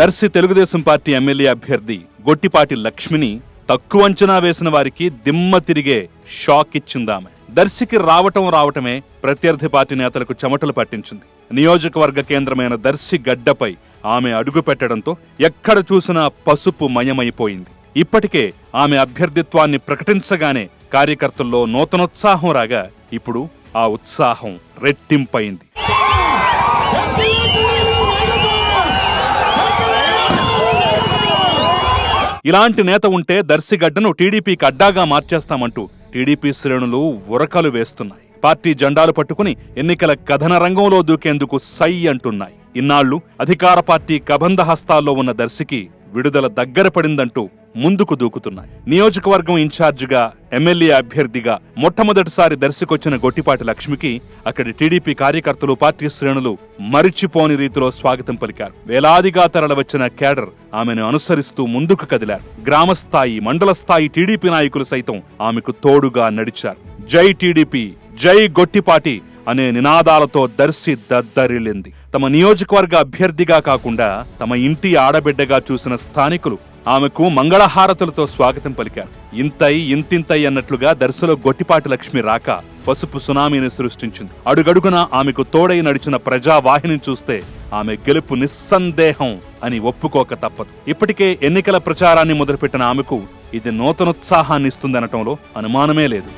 Darsi Telugu Desam party MLA అభ్యర్థి గొట్టిపాటి లక్ష్మిని తక్కువ అంచనా వేసిన వారికి దిమ్మ తిరిగే షాక్ ఇచ్చిందామె. దర్శికి రావటం రావటమే ప్రత్యర్థి పార్టీ నేతలకు చెమటలు పట్టించింది. నియోజకవర్గ కేంద్రమైన దర్శి గడ్డపై ఆమె అడుగు పెట్టడంతో ఎక్కడ చూసినా పసుపు మయమైపోయింది. ఇప్పటికే ఆమె అభ్యర్థిత్వాన్ని ప్రకటించగానే కార్యకర్తల్లో నూతనోత్సాహం రాగా ఇప్పుడు ఆ ఉత్సాహం రెట్టింపైంది. ఇలాంటి నేత ఉంటే దర్శిగడ్డను టీడీపీకి అడ్డాగా మార్చేస్తామంటూ టీడీపీ శ్రేణులు ఉరకలు వేస్తున్నాయి. పార్టీ జెండాలు పట్టుకుని ఎన్నికల కథన రంగంలో దూకేందుకు సై అంటున్నాయి. ఇన్నాళ్ళు అధికార పార్టీ కబంధ హస్తాల్లో ఉన్న దర్శికి విడుదల దగ్గర పడిందంటూ ముందుకు దూకుతున్నాయి. నియోజకవర్గం ఇన్ఛార్జిగా ఎమ్మెల్యే అభ్యర్థిగా మొట్టమొదటిసారి దర్శకొచ్చిన గొట్టిపాటి లక్ష్మికి అక్కడి టీడీపీ కార్యకర్తలు పార్టీ శ్రేణులు మరిచిపోని రీతిలో స్వాగతం పలికారు. వేలాదిగా తరలివచ్చిన కేడర్ ఆమెను అనుసరిస్తూ ముందుకు కదిలారు. గ్రామస్థాయి మండల స్థాయి టీడీపీ నాయకులు సైతం ఆమెకు తోడుగా నడిచారు. జై టీడీపీ జై గొట్టిపాటి అనే నినాదాలతో దర్శి దద్దరిల్లింది. తమ నియోజకవర్గ అభ్యర్థిగా కాకుండా తమ ఇంటి ఆడబిడ్డగా చూసిన స్థానికులు ఆమెకు మంగళహారతులతో స్వాగతం పలికారు. ఇంతై ఇంతింతై అన్నట్లుగా దర్శలో గొట్టిపాటి లక్ష్మి రాక పసుపు సునామీని సృష్టించింది. అడుగడుగున ఆమెకు తోడై నడిచిన ప్రజావాహిని చూస్తే ఆమె గెలుపు నిస్సందేహం అని ఒప్పుకోక తప్పదు. ఇప్పటికే ఎన్నికల ప్రచారాన్ని మొదలుపెట్టిన ఆమెకు ఇది నూతనోత్సాహాన్ని ఇస్తుందనటంలో అనుమానమే లేదు.